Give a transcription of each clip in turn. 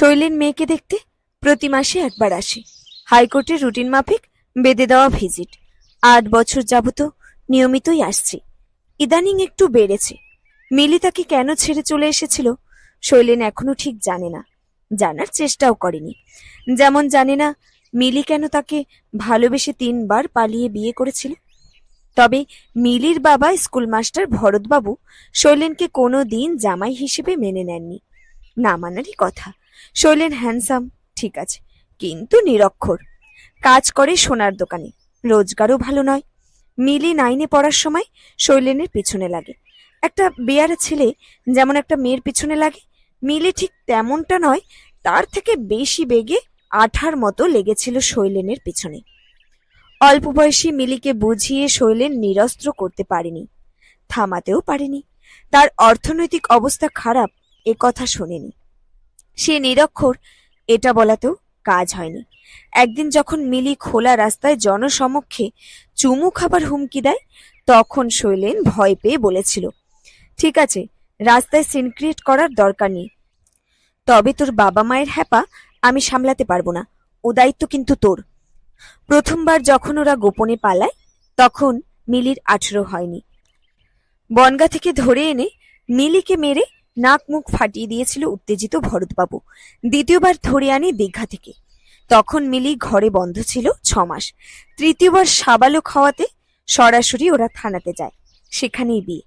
শৈলেন মেয়েকে দেখতে প্রতি মাসে একবার আসে। হাইকোর্টের রুটিন মাফিক বেঁধে দেওয়া ভিজিট। আট বছর যাবত নিয়মিতই আসছে। ইদানিং একটু বেড়েছে। মিলি তাকে কেন ছেড়ে চলে এসেছিল শৈলেন এখনও ঠিক জানে না। জানার চেষ্টাও করেনি। যেমন জানে না, মিলি কেন তাকে ভালোবেসে তিনবার পালিয়ে বিয়ে করেছিল। তবে মিলির বাবা স্কুল মাস্টার ভরতবাবু শৈলেনকে কোনো দিন জামাই হিসেবে মেনে নেননি। না মানারই কথা। শৈলেন হ্যান্ডসাম ঠিক আছে, কিন্তু নিরক্ষর। কাজ করে সোনার দোকানে, রোজগারও ভালো নয়। মিলি নাইনে পড়ার সময় শৈলেনের পিছনে লাগে। একটা বেয়ার ছেলে যেমন একটা মেয়ের পিছনে লাগে, মিলি ঠিক তেমনটা নয়, তার থেকে বেশি বেগে আঠার মতো লেগেছিল শৈলেনের পিছনে। অল্প বয়সী মিলিকে বুঝিয়ে শৈলেন নিরস্ত্র করতে পারেনি, থামাতেও পারেনি। তার অর্থনৈতিক অবস্থা খারাপ এ কথা শোনেনি। সে নিরক্ষর, এটা বলাতেও কাজ হয়নি। একদিন যখন মিলি খোলা রাস্তায় জনসমক্ষে চুমু খাবার হুমকি দেয়, তখন শৈলেন ভয় পেয়ে বলেছিল, ঠিক আছে, রাস্তায় সিন ক্রিয়েট করার দরকার নেই। তবে তোর বাবা মায়ের হ্যাপা আমি সামলাতে পারব না। ও দায়িত্ব কিন্তু তোর। প্রথমবার যখন ওরা গোপনে পালায়, তখন মিলির আঠেরো হয়নি। বনগা থেকে ধরে এনে মিলিকে মেরে নাক মুখ ফাটিয়ে দিয়েছিল উত্তেজিত ভরতবাবু। দ্বিতীয়বার ধরে আনি দীঘা থেকে। তখন মিলি ঘরে বন্ধ ছিল ছ মাস তৃতীয়বার সাবালক হওয়াতে সরাসরি ওরা থানাতে যায়। সেখানেই বিয়ে।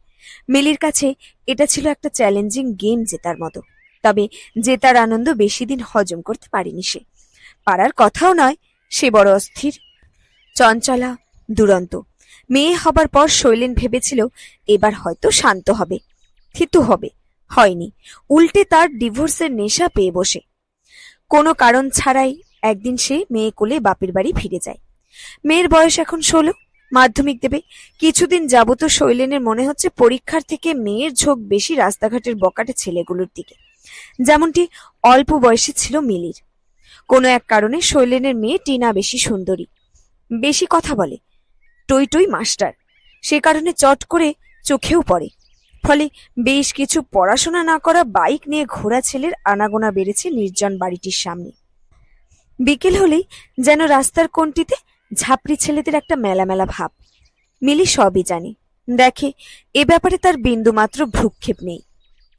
মিলির কাছে এটা ছিল একটা চ্যালেঞ্জিং গেম জেতার মতো। তবে জেতার আনন্দ বেশি দিন হজম করতে পারেনি সে। পারার কথাও নয়, সে বড় অস্থির। চঞ্চলা দুরন্ত। মেয়ে হবার পর শৈলেন ভেবেছিল, এবার হয়তো শান্ত হবে। থিতু হবে। হয়নি। উল্টে তার ডিভোর্সের নেশা পেয়ে বসে। কোনো কারণ ছাড়াই একদিন সে মেয়ে কোলে বাপের বাড়ি ফিরে যায়। মেয়ের বয়স এখন ষোলো, মাধ্যমিক দেবে। কিছুদিন যাবত শৈলেনের মনে হচ্ছে পরীক্ষার থেকে মেয়ের ঝোঁক বেশি রাস্তাঘাটের বকাটে ছেলেগুলোর দিকে। যেমনটি অল্প বয়সী ছিল মিলির। কোনো এক কারণে শৈলেনের মেয়ে টিনা বেশি সুন্দরী। বেশি কথা বলে, টই টই মাস্টার। সে কারণে চট করে চোখেও পড়ে। ফলে বেশ কিছু পড়াশোনা না করা বাইক নিয়ে ঘোরা ছেলের আনাগোনা বেড়েছে নির্জন বাড়িটির সামনে। বিকেল হলেই যেন রাস্তার কোণটিতে ঝাপড়ি ছেলেদের একটা মেলা মেলা ভাব। মিলি সবই জানে। দেখে এ ব্যাপারে তার বিন্দুমাত্র ভ্রুক্ষেপ নেই।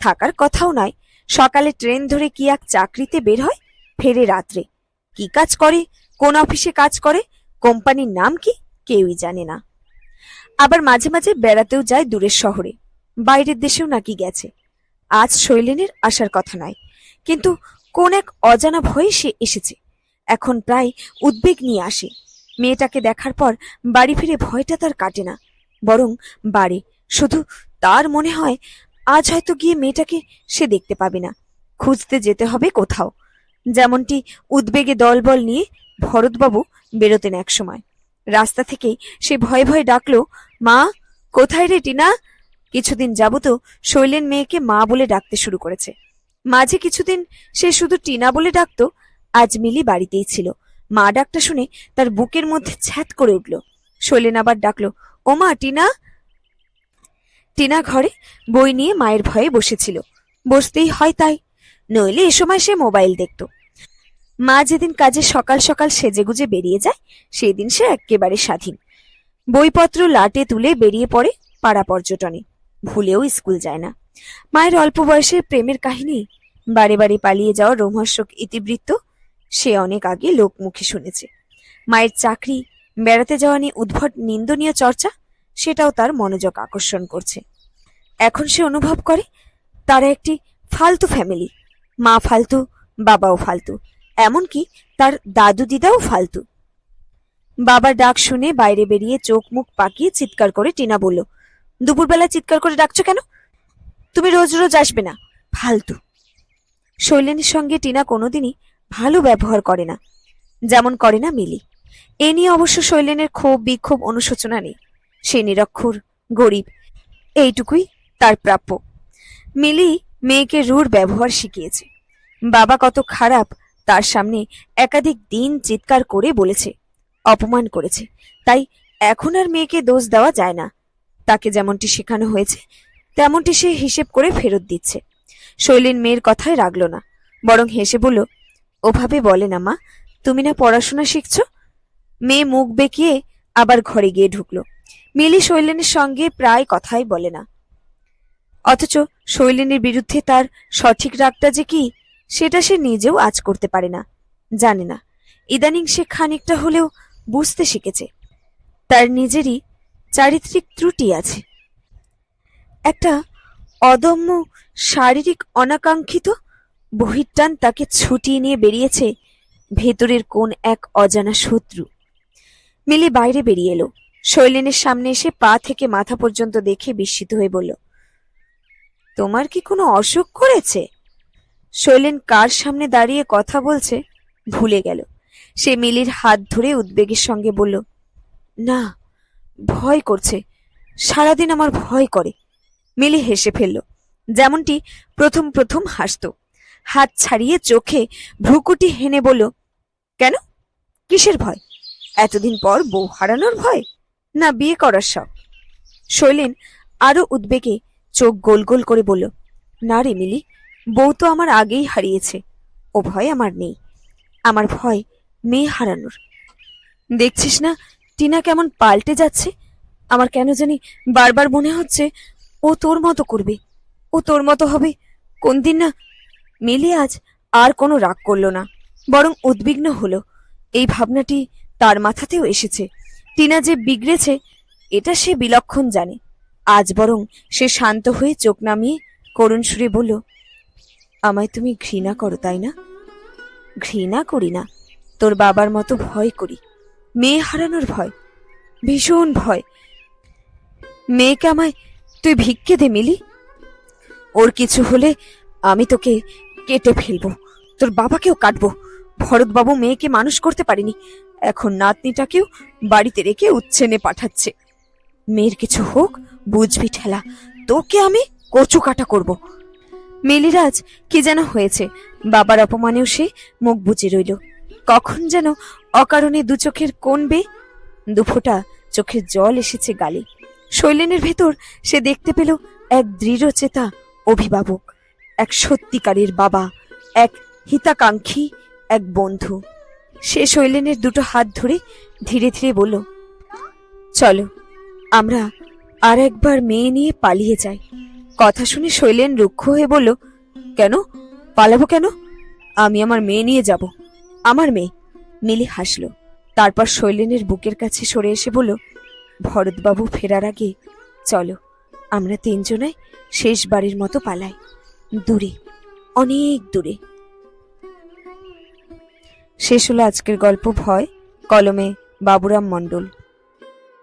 থাকার কথাও নয়, সকালে ট্রেন ধরে কি এক চাকরিতে বের হয়, ফেরে রাত্রে। কি কাজ করে, কোন অফিসে কাজ করে, কোম্পানির নাম কি, কেউই জানে না। আবার মাঝে মাঝে বেড়াতেও যায় দূরের শহরে। বাইরের দেশেও নাকি গেছে। আজ শৈলেনের আসার কথা নয়, কিন্তু কোন এক অজানা ভয়ে সে এসেছে। এখন প্রায় উদ্বেগ নিয়ে আসে। মেয়েটাকে দেখার পর বাড়ি ফিরে ভয়টা তার কাটে না, বরং বাড়ে। শুধু তার মনে হয়, আজ হয়তো গিয়ে মেয়েটাকে সে দেখতে পাবে না। খুঁজতে যেতে হবে কোথাও। যেমনটি উদ্বেগে দলবল নিয়ে ভরতবাবু বেরোতেন একসময়। রাস্তা থেকেই সে ভয়ে ভয়ে ডাকলো, মা, কোথায় রে টিনা? কিছুদিন যাবত শৈলেন মেয়েকে মা বলে ডাকতে শুরু করেছে। মাঝে কিছুদিন সে শুধু টিনা বলে ডাকতো, আজ মিলি বাড়িতেই ছিল। মা ডাকটা শুনে তার বুকের মধ্যে ছ্যাত করে উঠল। শৈলেন আবার ডাকলো ও মা টিনা? টিনা ঘরে বই নিয়ে মায়ের ভয়ে বসেছিল। বসতেই হয় তাই, নইলে এ সময় সে মোবাইল দেখত। মা যেদিন কাজে সকাল সকাল সেজেগুজে বেরিয়ে যায়, সেদিন সে একেবারে স্বাধীন। বইপত্র লাটে তুলে বেরিয়ে পড়ে পাড়া পর্যটনে। ভুলেও স্কুল যায় না। মায়ের অল্প বয়সের প্রেমের কাহিনী, বারে বারে পালিয়ে যাওয়া রোমহর্ষক ইতিবৃত্ত, সে অনেক আগে লোকমুখে শুনেছে। মায়ের চাকরি, বেড়াতে যাওয়া নিয়ে উদ্ভট নিন্দনীয় চর্চা, সেটাও তার মনোযোগ আকর্ষণ করছে। এখন সে অনুভব করে, তারা একটি ফালতু ফ্যামিলি, মা ফালতু, বাবাও ফালতু, এমনকি তার দাদু দিদাও ফালতু। বাবার ডাক শুনে বাইরে বেরিয়ে চোখ মুখ পাকিয়ে চিৎকার করে টিনা বলল দুপুরবেলা চিৎকার করে ডাকছো কেন? তুমি রোজ রোজ আসবে না। ফালতু। শৈলেনের সঙ্গে টিনা কোনোদিনই ভালো ব্যবহার করে না। যেমন করে না মিলি। এ নিয়ে অবশ্য শৈলেনের ক্ষোভ, বিক্ষোভ, অনুশোচনা নেই। সে নিরক্ষর, গরিব। এইটুকুই তার প্রাপ্য। মিলি মেয়েকে রূঢ় ব্যবহার শিখিয়েছে। বাবা কত খারাপ, তার সামনে একাধিক দিন চিৎকার করে বলেছে। অপমান করেছে। তাই এখন আর মেয়েকে দোষ দেওয়া যায় না। তাকে যেমনটি শেখানো হয়েছে, তেমনটি সে হিসেব করে ফেরত দিচ্ছে। শৈলীন মেয়ের কথায় রাগল না, বরং হেসে বলল, ওভাবে বলে না মা, তুমি না পড়াশোনা শিখছ? মেয়ে মুখ বেঁকিয়ে আবার ঘরে গিয়ে ঢুকলো। মিলি শৈলেনের সঙ্গে প্রায় কথাই বলে না। অথচ শৈলেনের বিরুদ্ধে তার সঠিক রাগটা যে কি, সেটা সে নিজেও আজ করতে পারে না, জানে না। ইদানিং সে খানিকটা হলেও বুঝতে শিখেছে। তার নিজেরই চারিত্রিক ত্রুটি আছে। একটা অদম্য শারীরিক অনাকাঙ্ক্ষিত বহির্টান তাকে ছুটিয়ে নিয়ে বেরিয়েছে ভেতরের কোন এক অজানা শত্রু। মিলি বাইরে বেরিয়ে এলো। শৈলেনের সামনে এসে পা থেকে মাথা পর্যন্ত দেখে বিস্মিত হয়ে বলল, তোমার কি কোনো অসুখ করেছে? শৈলেন কার সামনে দাঁড়িয়ে কথা বলছে ভুলে গেল। সে মিলির হাত ধরে উদ্বেগের সঙ্গে বলল, না ভয় করছে। সারাদিন আমার ভয় করে। মিলি হেসে ফেলল। যেমনটি প্রথম প্রথম হাসত। হাত ছাড়িয়ে চোখে ভ্রুকুটি হেনে বলল, কেন? কিসের ভয়? এতদিন পর বউ হারানোর ভয়? না, বিয়ে করার শখ। শৈলেন আরও উদ্বেগে চোখ গোল গোল করে বলল, না রে মিলি, বউ তো আমার আগেই হারিয়েছে। ও ভয় আমার নেই। আমার ভয় মেয়ে হারানোর। দেখছিস না টিনা কেমন পাল্টে যাচ্ছে? আমার কেন জানি বারবার মনে হচ্ছে ও তোর মতো করবে। ও তোর মতো হবে। কোন দিন না মিলি আজ আর কোনো রাগ করল না, বরং উদ্বিগ্ন হলো। এই ভাবনাটি তার মাথাতেও এসেছে। টিনা যে বিগড়েছে, এটা সে বিলক্ষণ জানে। আজ বরং সে শান্ত হয়ে চোখ নামিয়ে করুণ সুরে বলল, আমায় তুমি ঘৃণা করো, তাই না? ঘৃণা করি না, তোর বাবার মতো ভয় করি। মেয়ে হারানোর ভয়, ভীষণ ভয়। মেয়েকে আমায় তুই ভিক্ষে দে, মিলি। ওর কিছু হলে আমি তোকে কেটে ফেলব, তোর বাবাকেও কাটবো। ভরতবাবু মেয়েকে মানুষ করতে পারিনি, এখন নাতনিটাকেও বাড়িতে রেখে উচ্ছেনে পাঠাচ্ছে। মেয়ের কিছু হোক, বুঝবি ঠেলা, তোকে আমি কচু কাটা করব মিলিরাজ কি যেন হয়েছে, বাবার অপমানেও সে মুখ বুজে রইল। কখন যেন অকারণে দু চোখের কোন বে দুফোঁটা চোখের জল এসেছে গালে। শৈলেনের ভেতর সে দেখতে পেল এক দৃঢ় চেতা অভিভাবক, এক সত্যিকারের বাবা, এক হিতাকাঙ্ক্ষী, এক বন্ধু। সে শৈলেনের দুটো হাত ধরে ধীরে ধীরে বলল, চলো, আমরা আর একবার মেয়ে নিয়ে পালিয়ে যাই। কথা শুনে শৈলেন রুক্ষ হয়ে বলল, কেন? পালাবো কেন? আমি আমার মেয়ে নিয়ে যাব। আমার মেয়ে মিলি হাসল। তারপর শৈলেনের বুকের কাছে সরে এসে বলল, ভরতবাবু ফেরার আগে চলো, আমরা তিনজনই শেষ বাড়ির মতো পালাই। দূরে, অনেক দূরে। শেষ হলো আজকের গল্প ভয়, কলমে বাবুরাম মণ্ডল।